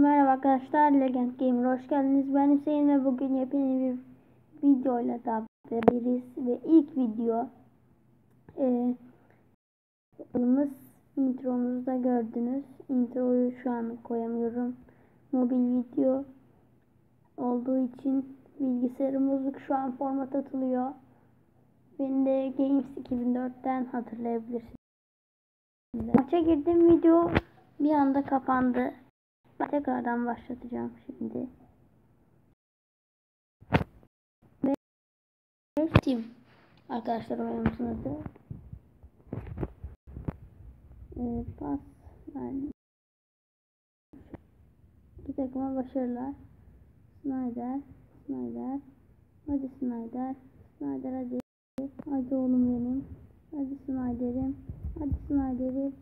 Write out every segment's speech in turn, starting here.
Merhaba arkadaşlar Legend Gamer hoş geldiniz. Ben Hüseyin ve bugün yepyeni bir video ile daha beraberiz ve ilk video e, kanalımız intromuzda gördünüz. Introyu şu an koyamıyorum. Mobil video olduğu için bilgisayarım bozuk şu an format atılıyor. Beni de Games 2004'ten hatırlayabilirsiniz. Maça girdim video bir anda kapandı. Ben tekrardan başlatacağım şimdi. Steam arkadaşlar oyunumuzun adı. Ee, pas yani takıma başarılar. Snyder, Snyder, hadi Snyder, Snyder hadi, hadi oğlum benim, hadi Snyder'im, hadi Snyder'im,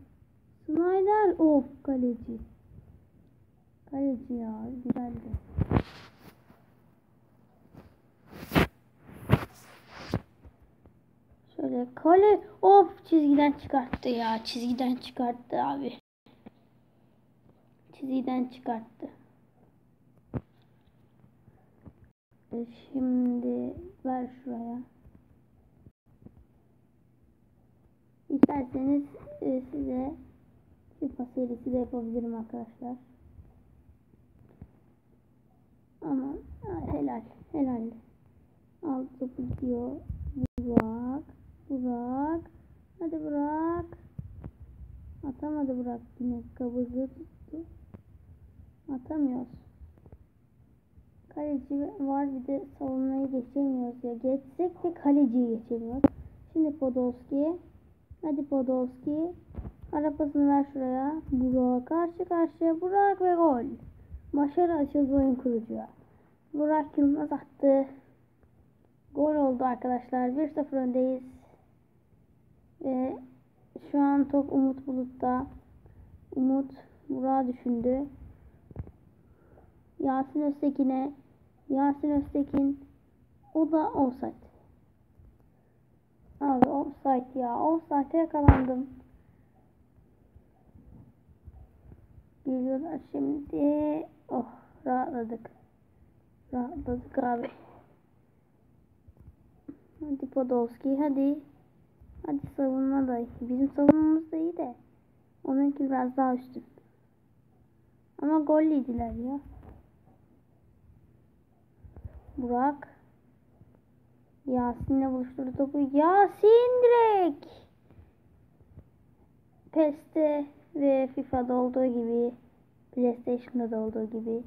Snyder, of kaleci. Kaleci ya güzeldi. Şöyle kale of çizgiden çıkarttı ya çizgiden çıkarttı abi. Çizgiden çıkarttı. E şimdi ver şuraya. İsterseniz e, size FIFA serisi de yapabilirim arkadaşlar. Ama helal helal. Al topu. Burak. Burak. Hadi Burak. Atamadı Burak. Yine kabızı tuttu. Atamıyoruz. Kaleci var bir de savunmayı geçemiyoruz ya. Geçsek de kaleciyi geçemiyoruz. Şimdi Podolski. Hadi Podolski. Arapasını ver şuraya. Burak karşı karşıya. Burak ve gol. Başarı açıldı oyun kurucuya. Burak Yılmaz attı. Gol oldu arkadaşlar. 1-0 öndeyiz. Ve şu an top Umut Bulut'ta. Umut Burak'a düşündü. Yasin Öztekin'e. Yasin Öztekin. O da offside. Abi offside ya. Offside'e yakalandım. Geliyorlar şimdi. Oh rahatladık. Rahatladık abi. Hadi Podolski hadi. Hadi savunma da. Bizim savunmamız da iyi de. Onunki biraz daha üstün. Ama gol yediler ya. Burak. Yasin'le buluşturdu topu. Yasin direkt. Peste ve FIFA'da olduğu gibi PlayStation'da da olduğu gibi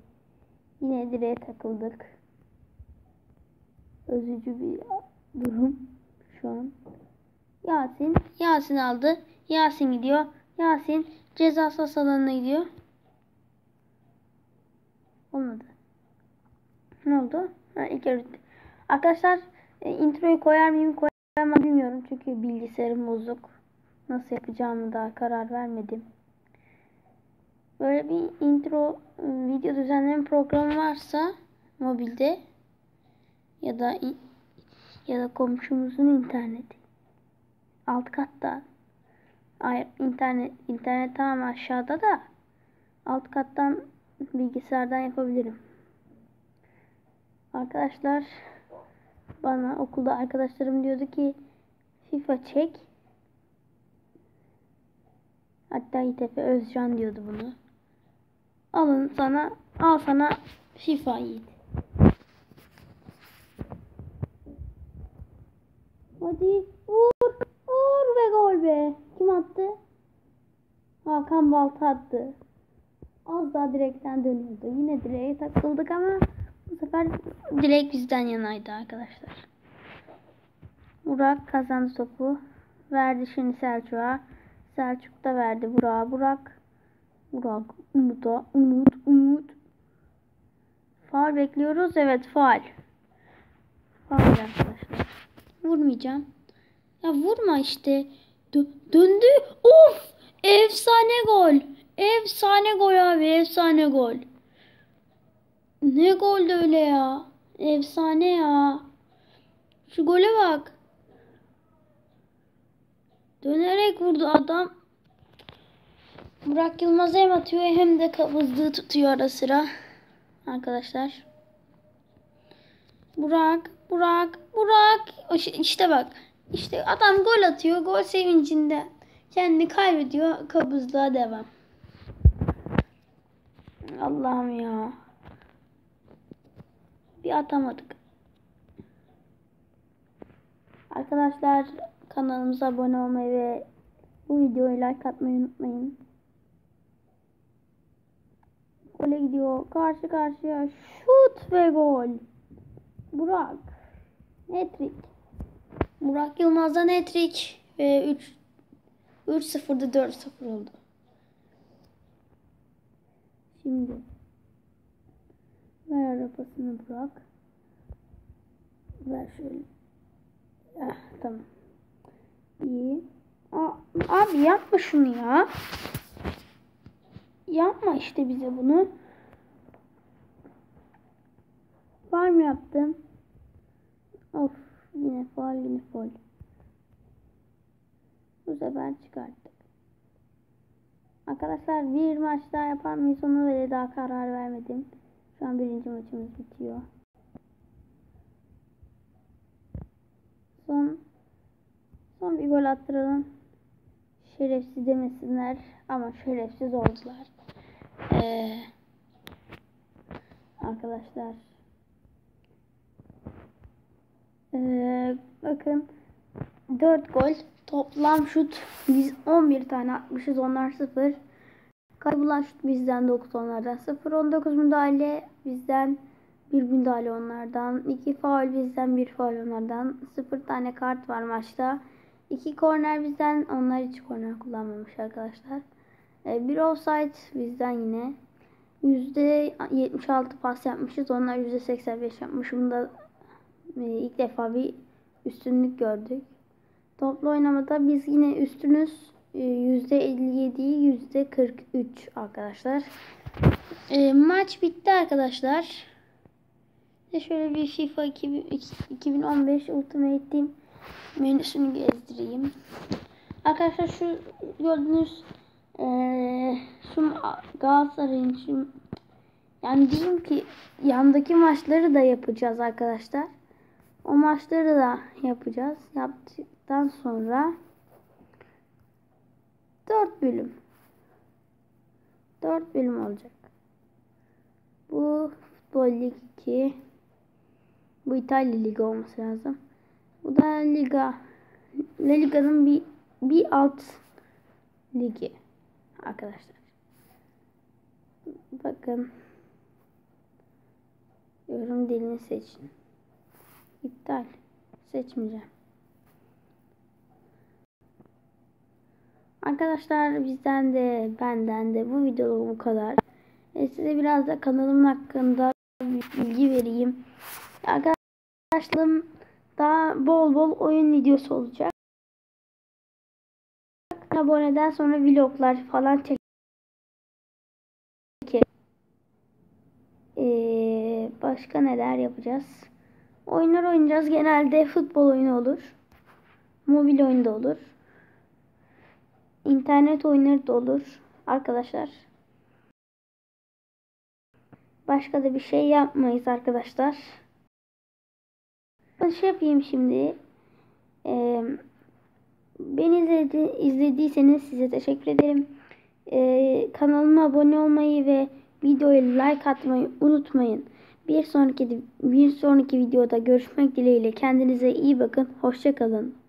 yine direğe takıldık. Özücü bir durum şu an. Yasin, Yasin aldı. Yasin gidiyor. Yasin ceza sahası gidiyor. Olmadı. Ne oldu? Ha, ilk Arkadaşlar e, introyu koyar mıyım koyamam bilmiyorum çünkü bilgisayarım bozuk. Nasıl yapacağımı daha karar vermedim. Böyle bir intro video düzenleme programı varsa mobilde ya da ya da komşumuzun interneti alt katta Hayır, internet internet tamam aşağıda da alt kattan bilgisayardan yapabilirim. Arkadaşlar bana okulda arkadaşlarım diyordu ki FIFA çek. Hatta İTF Özcan diyordu bunu. Alın sana al sana FIFA Yiğit. Hadi vur vur ve gol be. Kim attı? Hakan Balta attı. Az daha direkten dönüyordu. Yine direğe takıldık ama bu sefer direk bizden yanaydı arkadaşlar. Burak kazandı topu. Verdi şimdi Selçuk'a. Selçuk da verdi Burak'a. Burak. Burak. Umut'a. Umut. Umut. Faal bekliyoruz. Evet faal. Faal arkadaşlar. Vurmayacağım. Ya vurma işte. Dö döndü. Of! Efsane gol. Efsane gol abi. Efsane gol. Ne gol öyle ya. Efsane ya. Şu gole bak. Dönerek vurdu adam. Burak Yılmaz hem atıyor hem de kabızlığı tutuyor ara sıra. Arkadaşlar. Burak, Burak, Burak. İşte bak. İşte adam gol atıyor. Gol sevincinde kendini kaybediyor. Kabızlığa devam. Allah'ım ya. Bir atamadık. Arkadaşlar kanalımıza abone olmayı ve bu videoyu like atmayı unutmayın. Gole gidiyor. Karşı karşıya şut ve gol. Burak. Netrik. Burak Yılmaz'dan netrik ve 3 3-0'da 4-0 oldu. Şimdi ver arabasını Burak. Ver şöyle. Ah, tamam. İyi. Aa, abi yapma şunu ya. Yapma işte bize bunu. Var mı yaptım? Of yine faal yine faal. Bu sefer çıkarttık. Arkadaşlar bir maç daha yapar mıyız onu ve daha karar vermedim. Şu an birinci maçımız bitiyor. Son son bir gol attıralım. Şerefsiz demesinler ama şerefsiz oldular. Ee, arkadaşlar. Ee, bakın 4 gol. Toplam şut biz 11 tane atmışız onlar 0 kaybolan şut bizden 9 onlardan 0 19 müdahale bizden bir müdahale onlardan. 2 faul bizden bir faul onlardan. 0 tane kart var maçta. 2 korner bizden onlar hiç korner kullanmamış arkadaşlar bir offside bizden yine %76 pas yapmışız onlar %85 yapmış bunda e, ilk defa bir üstünlük gördük. Toplu oynamada biz yine üstünüz %57'yi %43 arkadaşlar. E, maç bitti arkadaşlar. Şöyle bir FIFA 2015 Ultimate Team menüsünü gezdireyim. Arkadaşlar şu gördüğünüz e, şu Galatasaray'ın şu yani diyeyim ki yandaki maçları da yapacağız arkadaşlar. O maçları da yapacağız. Yaptıktan sonra 4 bölüm. 4 bölüm olacak. Bu Futbol Lig 2. Bu İtalya Ligi olması lazım. Bu da Liga. La Liga'nın bir, bir alt ligi. Arkadaşlar. Bakın. Yorum dilini seçin. İptal. Seçmeyeceğim. Arkadaşlar bizden de benden de bu videoluk bu kadar. E size biraz da kanalım hakkında bilgi vereyim. Arkadaşlarım daha bol bol oyun videosu olacak. Aboneden sonra vloglar falan çek. Ee, başka neler yapacağız? Oyunlar oynayacağız. Genelde futbol oyunu olur. Mobil oyun da olur. İnternet oyunları da olur. Arkadaşlar. Başka da bir şey yapmayız arkadaşlar. Ben şey yapayım şimdi. Ee, beni izledi, izlediyseniz size teşekkür ederim. Ee, kanalıma abone olmayı ve videoya like atmayı unutmayın. Bir sonraki bir sonraki videoda görüşmek dileğiyle kendinize iyi bakın. Hoşçakalın.